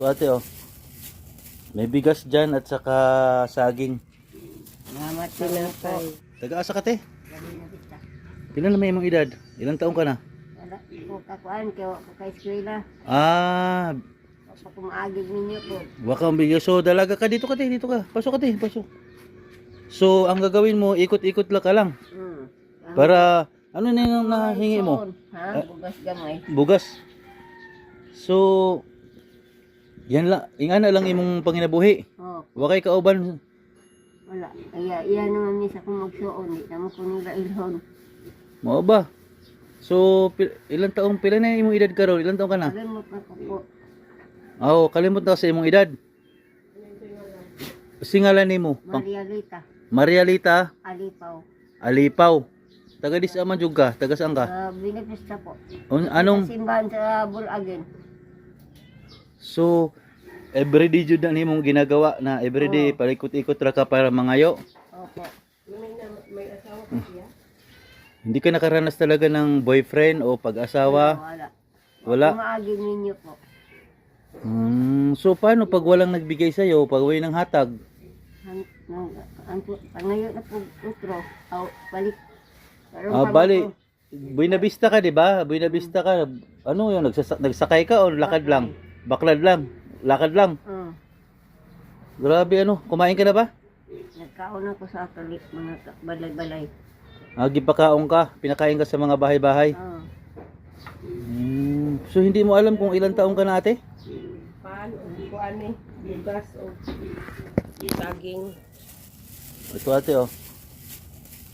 So ate oh. May bigas dyan at saka saging. Salamat tinapay. Taga-asa ka te? Ilan na may imong edad? Ilang taong ka na? Wala ko kakuan kay wa ko kay eskwela. Ah, Sa kumaagig ninyo po. baka ang So dalaga ka dito ka te, dito ka. Pasok ka te, pasok. So ang gagawin mo, ikot-ikot lang ka lang. Hmm. Para ano na yung nahingi mo? Ha? Bugas gamay. Bugas. So yan lang, ingan na lang imong panginabuhi. Oh, Wakay kauban. wala. Kaya iya naman ni sa kung magsuon. Di naman ko nila ilhon. Mao ba? So pil- ilang taong pila na imong edad karon? Ilang taong ka na? Kalimot na ko po. Oo, kalimot na sa imong edad. Singalan nimo? Pang- Maria Rita. Marialita Alipaw. Alipaw. Taga dis man jud ka? Taga saan ka? Sa Binipista po. Un- Anong Sa simbahan sa Bulagin. So everyday jud na nimong ginagawa na everyday palikot-ikot ra ka para mangayo. Opo. Hindi ka nakaranas talaga ng boyfriend o pag-asawa? Wala. Wala. Kumaagig ninyo po. Hmm, so paano pag walang nagbigay sa iyo, pag way ng hatag? Ang, ang, ang, ang ngayon na po utro. Aw, balik. Ah, sabi bali. ko, Buena Vista ka, 'di ba? Buena Vista ka. Ano 'yun? Nagsasa- nagsakay ka o lakad lang? Baklad lang. Lakad lang. Uh, Grabe ano, kumain ka na ba? nagkaon ako sa atolik, mga balay-balay. Agi pa kaong ka, pinakain ka sa mga bahay-bahay. Uh, Hmm. So hindi mo alam kung ilang taong ka na ate? Paano? Kuan eh. Bugas o saging. Ito ate oh.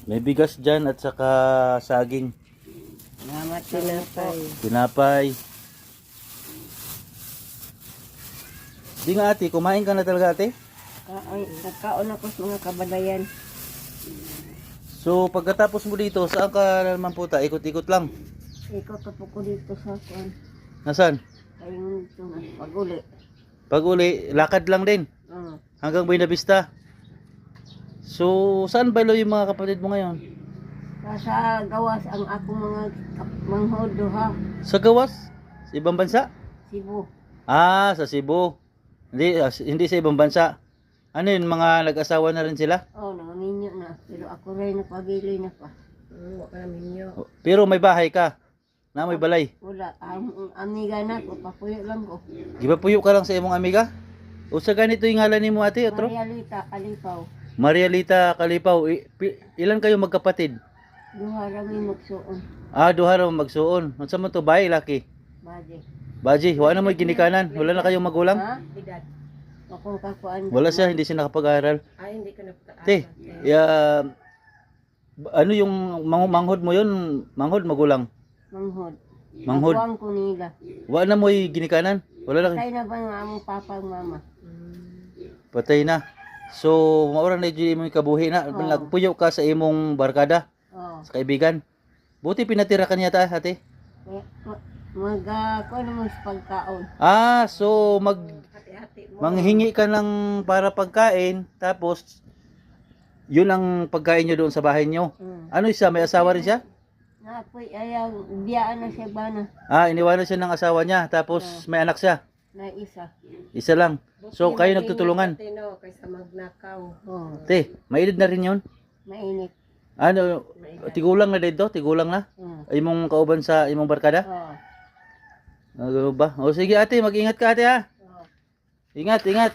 May bigas dyan at saka saging. Salamat tinapay. Tinapay. Di nga ate, kumain ka na talaga ate? Ay, nagkaon ako sa mga kabalayan. So pagkatapos mo dito, saan ka naman puta? Ikot-ikot lang. Ikaw pa po ko dito sa kuan. Nasaan? Kayong ito na paguli. Pag uli, lakad lang din. Uh, Hanggang Buena Vista. So, saan ba yung mga kapatid mo ngayon? sa gawas ang akong mga kap- manghod duha. Sa gawas? Sa ibang bansa? Cebu. Ah, sa Cebu. Hindi, ah, hindi sa ibang bansa. Ano yun, mga nag-asawa na rin sila? Oh, nangaminyo na. Pero ako rin napagili na pa. Wala ka na minyo. O, Pero may bahay ka. Na may balay. Wala. Ang ang amiga na ko. Papuyo lang ko. Di ba puyo ka lang sa imong amiga? O sa ganito yung ngalan ni mo ate, otro? Marialita, Kalipaw. Marialita Kalipaw. I- pi- ilan kayo magkapatid? Duha rami magsuon. Ah, duha raw magsuon. Unsa man to bahay laki? Baje. Baji, wala na mo ginikanan. Wala na kayong magulang? Ha? Edad. Ako kakuan. Wala siya, hindi siya nakapag-aral. Ay, hindi ko na Te, ya, ano yung mang- manghod mo yun? Manghod, magulang. Manghod. Manghod. Nakuwang ko nila. Wala na mo ginikanan? Wala na. Kaya na ba ng among papa ang mama? Patay na. So, maura na dyan imong kabuhi na. Oo. Nagpuyo ka sa imong barkada, Oh. sa kaibigan. Buti pinatira ka niya ta, ate. Ma- mag, uh, kung ano pagkaon. Ah, so mag manghingi ka ng para pagkain, tapos yun ang pagkain nyo doon sa bahay nyo. Hmm. Ano siya? May asawa rin siya? Napoy, ayaw, biyaan na siya ba na? Ah, iniwanan siya ng asawa niya, tapos may anak siya. Na isa. Isa lang. So, kayo nagtutulungan. Tino, kaysa magnakaw. Oh, Te, may edad na rin yun. mainit. Ano, tigulang na dito? Tigulang na? Hmm. Imong kauban sa imong barkada? Oh. Ano ba? O sige ate, mag-ingat ka ate ha. Ingat, ingat.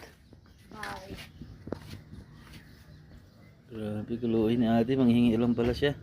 Bye. Grabe, kuluin ni ate, manghingi lang pala siya.